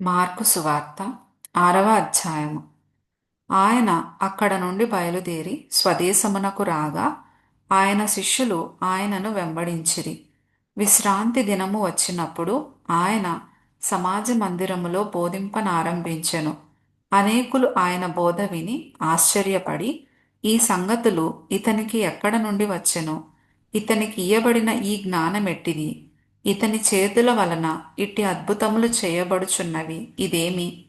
Mark సువార్త ఆరవ అధ్యాయము. ఆయన అక్కడ నుండి బయలుదేరి స్వదేశమునకు రాగా ఆయన శిష్యులు ఆయనను వెంబడించిరి. విశ్రాంతి దినము వచ్చినప్పుడు ఆయన సమాజ మందిరములో బోధింపనారంభించెను. అనేకులు ఆయన బోధ విని ఆశ్చర్యపడి ఈ సంగతులు ఇతనికి ఎక్కడ నుండి వచ్చెను? ఇతనికి ఇయ్యబడిన ఈ జ్ఞానమెట్టిది. ఇతని చేతుల వలన ఇట్టి అద్భుతములు చేయబడుచున్నవి ఇదేమి?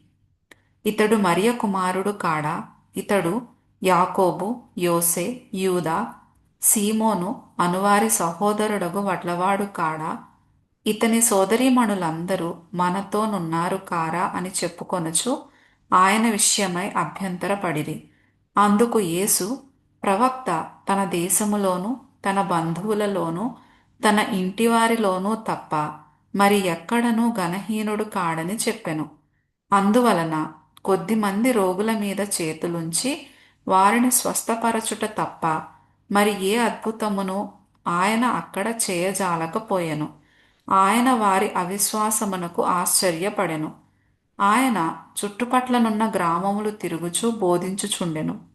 ఇతడు మరియ కుమారుడు కాడా? ఇతడు యాకోబు యోసే యూదా సీమోను అనువారి సహోదరుడగు వడ్లవాడు కాడా? ఇతని సోదరీమణులందరూ మనతోనున్నారు కారా అని చెప్పుకొనుచు ఆయన విషయమై అభ్యంతరపడిరి. అందుకు యేసు ప్రవక్త తన దేశములోను తన బంధువులలోనూ తన ఇంటివారిలోనూ తప్ప మరి ఎక్కడనూ గణహీనుడు కాడని చెప్పెను. అందువలన కొద్దిమంది రోగుల మీద చేతులుంచి వారిని స్వస్థపరచుట తప్ప మరి ఏ అద్భుతమును ఆయన అక్కడ చేయజాలకపోయెను. ఆయన వారి అవిశ్వాసమునకు ఆశ్చర్యపడెను. ఆయన చుట్టుపట్లనున్న గ్రామములు తిరుగుచూ బోధించుచుండెను.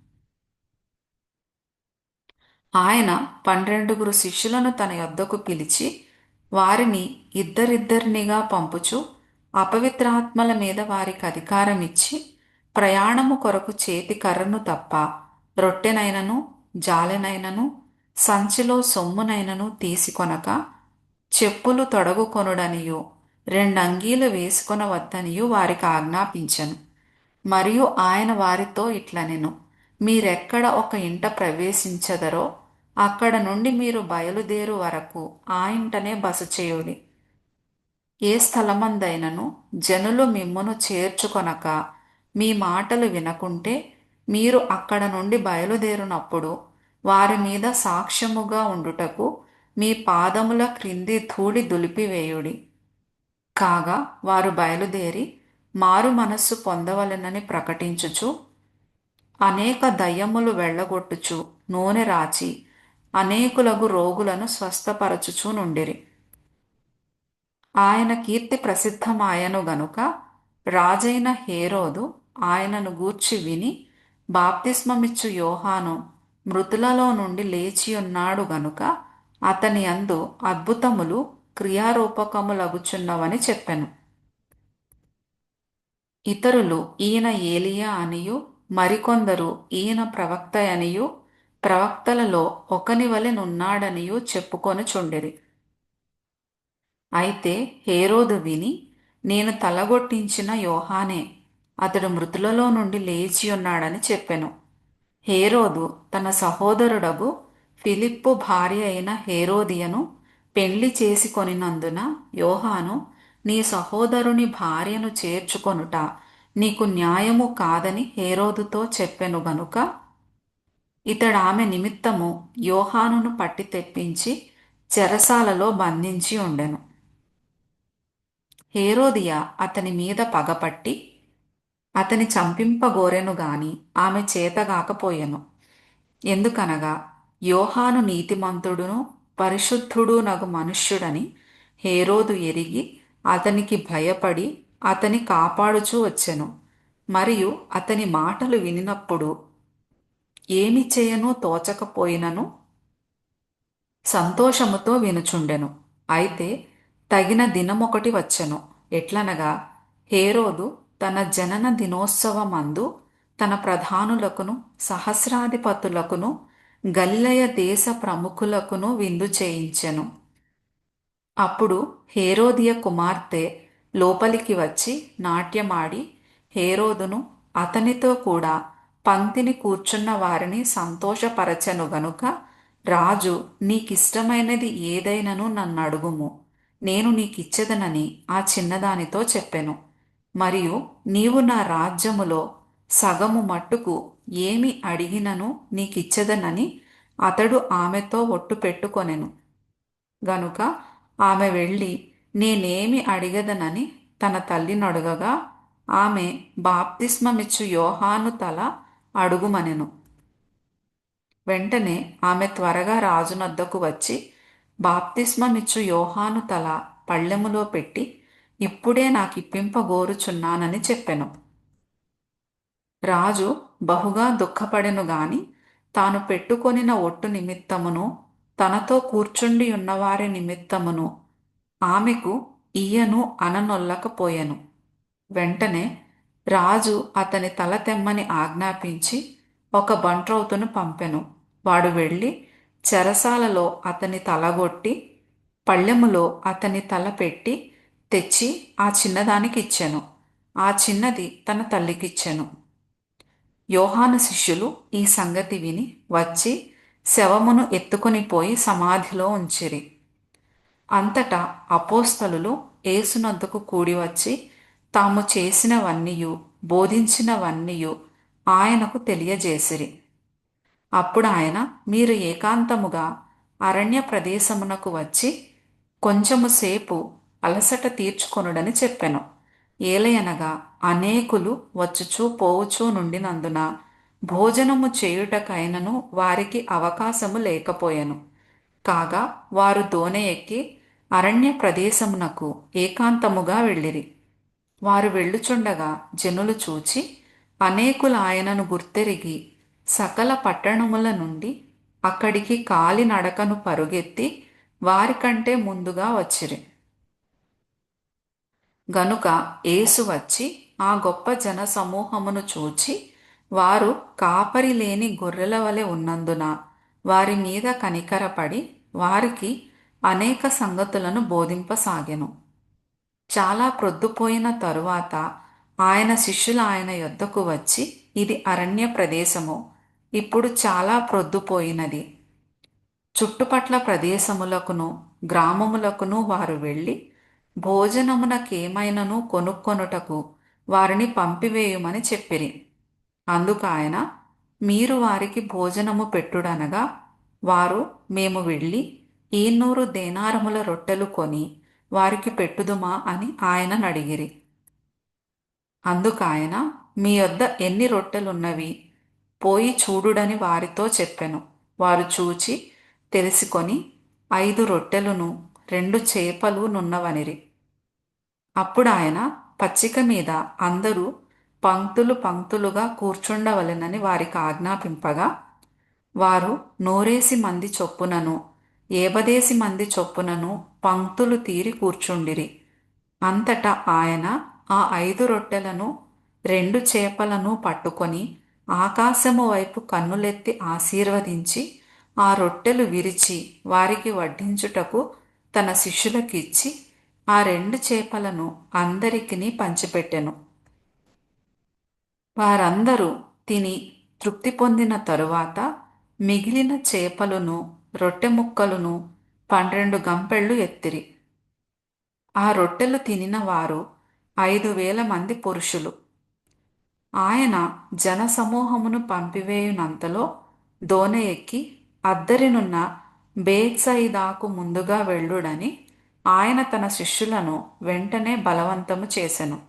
ఆయన పన్నెండుగురు శిష్యులను తన యొద్దకు పిలిచి వారిని ఇద్దరిద్దరినిగా పంపుచు అపవిత్రాత్మల మీద వారికి అధికారం ఇచ్చి ప్రయాణము కొరకు చేతి కర్రను తప్ప రొట్టెనైనను జాలెనైనను సంచిలో సొమ్మునైనను తీసుకొనక చెప్పులు తొడగుకొనుడనియు రెండంగీలు వేసుకొనవద్దనియు వారికి ఆజ్ఞాపించను. మరియు ఆయన వారితో ఇట్లనెను మీరెక్కడ ఒక ఇంట ప్రవేశించదరో అక్కడ నుండి మీరు బయలుదేరు వరకు ఆ ఇంటనే బస చేయుడి. ఏ స్థలమందైనను జనులు మిమ్మును చేర్చుకొనక మీ మాటలు వినకుంటే మీరు అక్కడ నుండి బయలుదేరునప్పుడు వారి మీద సాక్ష్యముగా ఉండుటకు మీ పాదముల క్రింది ధూళి దులిపివేయుడి. కాగా వారు బయలుదేరి మారు మనస్సు పొందవలెనని ప్రకటించుచు అనేక దయ్యములు వెళ్ళగొట్టుచు నూనె రాచి అనేకులగు రోగులను స్వస్థపరచుచూ నుండిరి ఆయన కీర్తి ప్రసిద్ధమాయను గనుక రాజైన హేరోదు ఆయనను గూర్చి విని బాప్తిస్మమిచ్చు యోహాను మృతులలో నుండి లేచి ఉన్నాడు గనుక అతని అందు అద్భుతములు క్రియారూపకములగుచున్నవని చెప్పెను. ఇతరులు ఈయన ఏలియా అనియు మరికొందరు ఈయన ప్రవక్త అనియు ప్రవక్తలలో ఒకని వలెనున్నాడనియు చెప్పుకొనుచుండిరి అయితే హేరోదు విని నేను తలగొట్టించిన యోహానే అతడు మృతులలో నుండి లేచి ఉన్నాడని చెప్పెను. హేరోదు తన సహోదరుడగు ఫిలిప్పు భార్య అయిన హేరోదియను పెళ్ళి చేసుకొనినందున యోహాను నీ సహోదరుని భార్యను చేర్చుకొనుట నీకు న్యాయము కాదని హేరోదుతో చెప్పెను గనుక ఇతడు ఆమె నిమిత్తము యోహానును పట్టి తెప్పించి చెరసాలలో బంధించి ఉండెను. హేరోదియా అతని మీద పగపట్టి అతని చంపింపగోరెను గాని ఆమె చేతగాకపోయెను. ఎందుకనగా యోహాను నీతిమంతుడును పరిశుద్ధుడు నగు మనుష్యుడని హేరోదు ఎరిగి అతనికి భయపడి అతని కాపాడుచూ వచ్చెను. మరియు అతని మాటలు వినినప్పుడు ఏమి చేయను తోచకపోయినను సంతోషముతో వినుచుండెను. అయితే తగిన దినమొకటి వచ్చెను. ఎట్లనగా హేరోదు తన జనన దినోత్సవమందు తన ప్రధానులకును సహస్రాధిపతులకును గల్లయ దేశ ప్రముఖులకును విందు చేయించెను. అప్పుడు హేరోదియ కుమార్తె లోపలికి వచ్చి నాట్యమాడి హేరోదును అతనితో కూడా పంక్తిని కూర్చున్న వారిని సంతోషపరచెను గనుక రాజు నీకిష్టమైనది ఏదైనను నన్ను అడుగుము. నేను నీకిచ్చేదనని ఆ చిన్నదానితో చెప్పెను. మరియు నీవు నా రాజ్యములో సగము మట్టుకు ఏమి అడిగినను నీకిచ్చెదనని అతడు ఆమెతో ఒట్టు పెట్టుకొనెను. గనుక ఆమె వెళ్ళి నేనేమి అడిగదనని తన తల్లిని ఆమె బాప్తిస్మమిచ్చు యోహాను తల అడుగుమనెను. వెంటనే ఆమె త్వరగా రాజునద్దకు వచ్చి బాప్తిస్మమిచ్చు యోహాను తల పళ్ళెములో పెట్టి ఇప్పుడే నాకిప్పింపగోరుచున్నానని చెప్పెను. రాజు బహుగా దుఃఖపడెను గాని తాను పెట్టుకొనిన ఒట్టు నిమిత్తమును తనతో కూర్చుండి ఉన్నవారి నిమిత్తమును ఆమెకు ఈయను అననొల్లకపోయెను. వెంటనే రాజు అతని తల తెమ్మని ఆజ్ఞాపించి ఒక బంట్రౌతును పంపెను. వాడు వెళ్ళి చెరసాలలో అతని తలగొట్టి పళ్ళెములో అతని తల పెట్టి తెచ్చి ఆ చిన్నదానికి ఇచ్చాను ఆ చిన్నది తన తల్లికిచ్చాను. యోహాను శిష్యులు ఈ సంగతి విని వచ్చి శవమును ఎత్తుకొని పోయి సమాధిలో ఉంచిరి. అంతటా అపోస్తలులు ఏసునందుకు కూడి వచ్చి తాము చేసినవన్నీయు బోధించినవన్నీయు ఆయనకు తెలియజేసిరి. అప్పుడు ఆయన మీరు ఏకాంతముగా అరణ్య ప్రదేశమునకు వచ్చి కొంచెము సేపు అలసట తీర్చుకొనుడని చెప్పెను. ఏలయనగా అనేకులు వచ్చుచూ పోవుచూ నుండినందున భోజనము చేయుటకైనను వారికి అవకాశము లేకపోయెను. కాగా వారు దోనె ఎక్కి అరణ్య ప్రదేశమునకు ఏకాంతముగా వెళ్ళిరి. వారు వెళ్ళుచుండగా జనులు చూచి అనేకులు ఆయనను గుర్తెరిగి సకల పట్టణముల నుండి అక్కడికి కాలి నడకను పరుగెత్తి వారికంటే ముందుగా వచ్చిరి. గనుక యేసు వచ్చి ఆ గొప్ప జన సమూహమును చూచి వారు కాపరి లేని గొర్రెల వలె ఉన్నందున వారి మీద కనికరపడి వారికి అనేక సంగతులను బోధింపసాగెను. చాలా ప్రొద్దుపోయిన తరువాత ఆయన శిష్యులు ఆయన యొద్దకు వచ్చి ఇది అరణ్య ప్రదేశము. ఇప్పుడు చాలా ప్రొద్దుపోయినది చుట్టుపట్ల ప్రదేశములకును గ్రామములకును వారు వెళ్ళి భోజనమునకేమైనను కొనుక్కొనుటకు వారిని పంపివేయుమని చెప్పిరి. అందుకు ఆయన మీరు వారికి భోజనము పెట్టుడనగా వారు మేము వెళ్ళి ఈ దేనారముల రొట్టెలు కొని వారికి పెట్టుదుమా అని ఆయనను అడిగిరి అందుకాయన మీ వద్ద ఎన్ని రొట్టెలున్నవి? పోయి చూడుడని వారితో చెప్పెను. వారు చూచి తెలుసుకొని ఐదు రొట్టెలును రెండు చేపలు నున్నవనిరి. అప్పుడు ఆయన పచ్చిక మీద అందరూ పంక్తులు పంక్తులుగా కూర్చుండవలెనని వారికి ఆజ్ఞాపింపగా వారు నూరేసి మంది చొప్పునను ఏబదేసి మంది చొప్పునను పంక్తులు తీరి కూర్చుండిరి. అంతటా ఆయన ఆ ఐదు రొట్టెలను రెండు చేపలను పట్టుకొని ఆకాశము వైపు కన్నులెత్తి ఆశీర్వదించి ఆ రొట్టెలు విరిచి వారికి వడ్డించుటకు తన శిష్యులకిచ్చి ఆ రెండు చేపలను అందరికిని పంచిపెట్టెను. వారందరూ తిని తృప్తి పొందిన తరువాత మిగిలిన చేపలను రొట్టె ముక్కలును పన్నెండు గంపెళ్ళు ఎత్తిరి. ఆ రొట్టెలు తినిన వారు ఐదు వేల మంది పురుషులు. ఆయన జనసమూహమును పంపివేయునంతలో దోనె ఎక్కి అద్దరినున్న బేత్సయిదాకు ముందుగా వెళ్ళుడని ఆయన తన శిష్యులను వెంటనే బలవంతము చేసెను.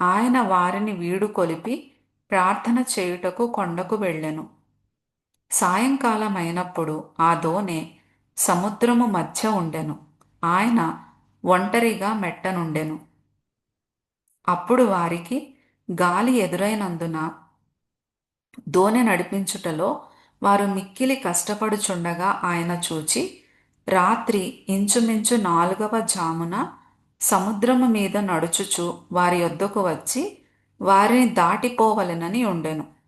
ఆయన వారిని వీడుకొలిపి ప్రార్థన చేయుటకు కొండకు వెళ్ళెను. సాయంకాలం అయినప్పుడు ఆ దోణె సముద్రము మధ్య ఉండెను. ఆయన ఒంటరిగా మెట్టనుండెను అప్పుడు వారికి గాలి ఎదురైనందున దోణె నడిపించుటలో వారు మిక్కిలి కష్టపడుచుండగా ఆయన చూచి రాత్రి ఇంచుమించు నాలుగవ జామున సముద్రము మీద నడుచుచు వారి యొద్దకు వచ్చి వారిని దాటిపోవలెనని ఉండెను.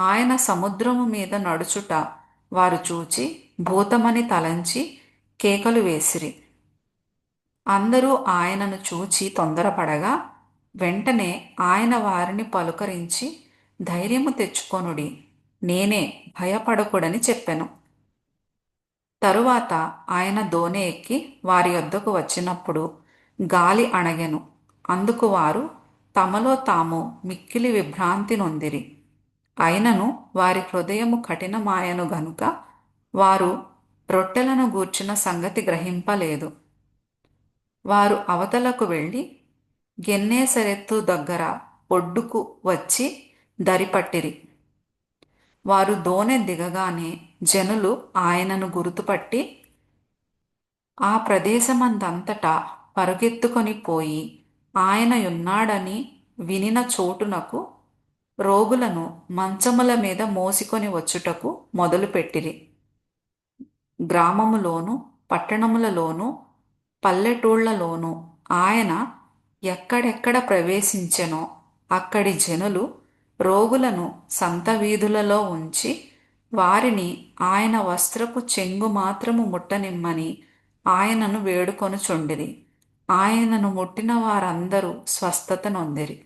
ఆయన సముద్రము మీద నడుచుట వారు చూచి భూతమని తలంచి కేకలు వేసిరి. అందరూ ఆయనను చూచి తొందరపడగా వెంటనే ఆయన వారిని పలుకరించి ధైర్యము తెచ్చుకొనుడి నేనే భయపడకుడని చెప్పెను. తరువాత ఆయన దోనె ఎక్కి వారి వద్దకు వచ్చినప్పుడు గాలి అణగెను. అందుకు వారు తమలో తాము మిక్కిలి విభ్రాంతి నొందిరి. అయినను వారి హృదయము కఠినమాయను గనుక వారు రొట్టెలను గూర్చిన సంగతి గ్రహింపలేదు. వారు అవతలకు వెళ్ళి గెన్నేసరెత్తు దగ్గర ఒడ్డుకు వచ్చి దరిపట్టిరి. వారు దోనె దిగగానే జనులు ఆయనను గుర్తుపట్టి ఆ ప్రదేశమందంతటా పరుగెత్తుకొని పోయి ఆయనయున్నాడని వినిన చోటునకు రోగులను మంచముల మీద మోసికొని వచ్చుటకు మొదలుపెట్టిరి. గ్రామములోను పట్టణములలోను పల్లెటూళ్ళలోను ఆయన ఎక్కడెక్కడ ప్రవేశించెనో అక్కడి జనులు రోగులను సంత వీధులలో ఉంచి వారిని ఆయన వస్త్రపు చెంగు మాత్రము ముట్టనిమ్మని ఆయనను వేడుకొనుచుండిరి. ఆయనను ముట్టిన వారందరూ స్వస్థత నొందిరి.